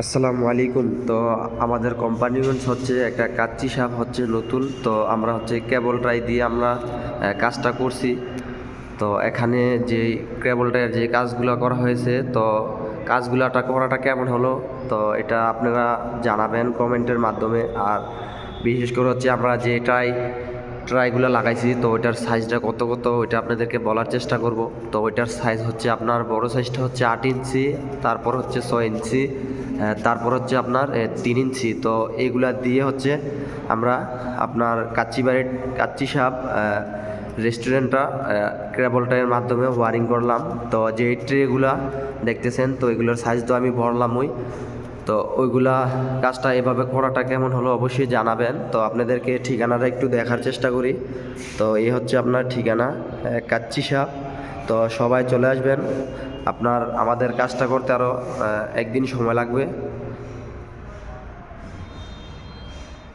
আসসালামু আলাইকুম। তো আমাদের কোম্পানি হচ্ছে একটা কাচ্চি সাপ হচ্ছে নতুন। তো আমরা হচ্ছে কেবল ট্রাই দিয়ে আমরা কাজটা করছি। তো এখানে যে কেবলটার যে কাজগুলো করা হয়েছে, তো কাজগুলোটা করাটা কেমন হলো? তো এটা আপনারা জানাবেন কমেন্টের মাধ্যমে। আর বিশেষ করে হচ্ছে আমরা যে ট্রাই ট্রাইগুলো লাগাইছি, তো ওইটার সাইজটা কত কত, ওইটা আপনাদেরকে বলার চেষ্টা করব। তো ওইটার সাইজ হচ্ছে আপনার বড় সাইজটা হচ্ছে আট ইঞ্চি, তারপর হচ্ছে ছয় ইঞ্চি তারপর হচ্ছে আপনার তিন ইঞ্চি। তো এইগুলা দিয়ে হচ্ছে আমরা আপনার কাচ্চি বাড়ির কাচ্চি সাপ রেস্টুরেন্টটা ক্র্যাবলটার মাধ্যমে ওয়ারিং করলাম। তো যে ট্রেগুলা দেখতেছেন, তো এগুলোর সাইজ তো আমি ভরলামই। তো ওইগুলা কাজটা এভাবে করাটা কেমন হলো অবশ্যই জানাবেন। তো আপনাদেরকে ঠিকানাটা একটু দেখার চেষ্টা করি। তো এই হচ্ছে আপনার ঠিকানা কাচ্চি সাপ তো সবাই চলে আসবেন। আপনার আমাদের কাজটা করতে আরও একদিন সময় লাগবে।